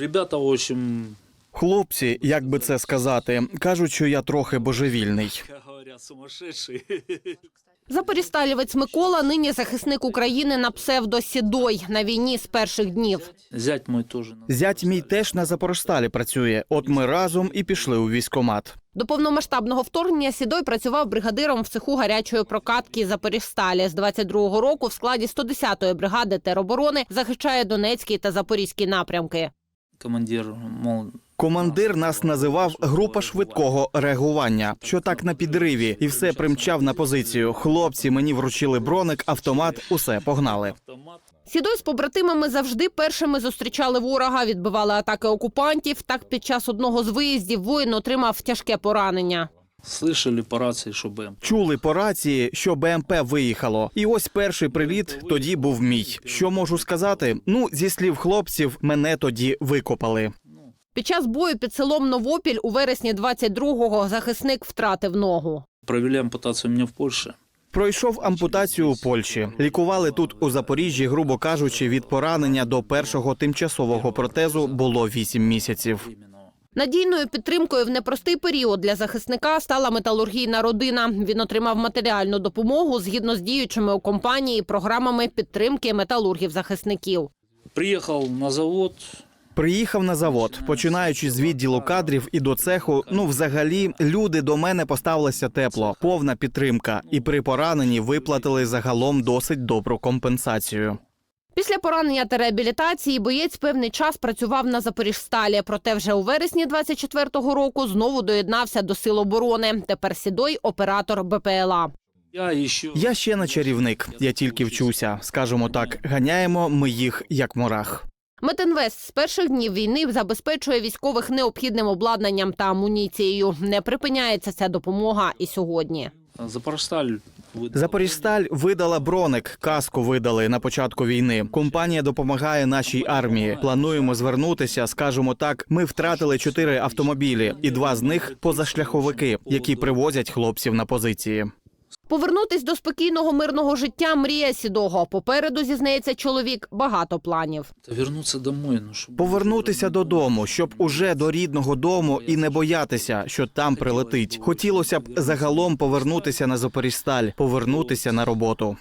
Ребята, в общем, Хлопці, як би це сказати, кажуть, що я трохи божевільний. говорят, сумасшедшие. Запорісталівець Микола нині захисник України на псевдо Сідой на війні з перших днів. Зять мой тоже. на- Зять мій теж на Запорожсталі працює. От ми разом і пішли у військкомат. До повномасштабного вторгнення Сідой працював бригадиром в цеху гарячої прокатки Запоріжсталі. З 22-го року в складі 110-ї бригади тероборони захищає Донецький та Запорізький напрямки. Командир, мол, Командир нас називав група швидкого реагування, що так на підриві, і все примчав на позицію. Хлопці мені вручили броник, автомат, усе погнали. Сідой з побратимами завжди першими зустрічали ворога, відбивали атаки окупантів. Так під час одного з виїздів воїн отримав тяжке поранення. Слышали по рации, что БМ. Чули по рації, що БМП виїхало. І ось перший приліт тоді був мій. Що можу сказати? Ну, зі слів хлопців, мене тоді викопали. Під час бою під селом Новопіль у вересні 22-го захисник втратив ногу. Провели ампутацию у меня в Польше. Пройшов ампутацію у Польщі. Лікували тут у Запоріжжі, грубо кажучи, від поранення до першого тимчасового протезу було 8 місяців. Надійною підтримкою в непростий період для захисника стала металургійна родина. Він отримав матеріальну допомогу згідно з діючими у компанії програмами підтримки металургів-захисників. Приехал на завод. Приїхав на завод, починаючи з відділу кадрів і до цеху. Ну, взагалі, люди до мене поставилися тепло, повна підтримка, і при пораненні виплатили загалом досить добру компенсацію. Після поранення та реабілітації боєць певний час працював на Запоріжсталі. Проте вже у вересні 24-го року знову доєднався до сил оборони. Тепер сідой оператор БПЛА. Я ще не чарівник, я тільки вчуся. Скажемо так, ганяємо ми їх як мурах. Метинвест з перших днів війни забезпечує військових необхідним обладнанням та амуніцією. Не припиняється ця допомога і сьогодні. Запорожсталь. Запоріжсталь видала броник, каску видали на початку війни. Компанія допомагає нашій армії. Плануємо звернутися. Скажемо так, ми втратили чотири автомобілі, і два з них позашляховики, які привозять хлопців на позиції. Повернутись до спокійного мирного життя мрія сідого. Попереду зізнається чоловік багато планів. Да вернуться домой, ну. Повернутися додому, щоб уже до рідного дому і не боятися, що там прилетить. Хотілося б загалом повернутися на Запоріжсталь, повернутися на роботу.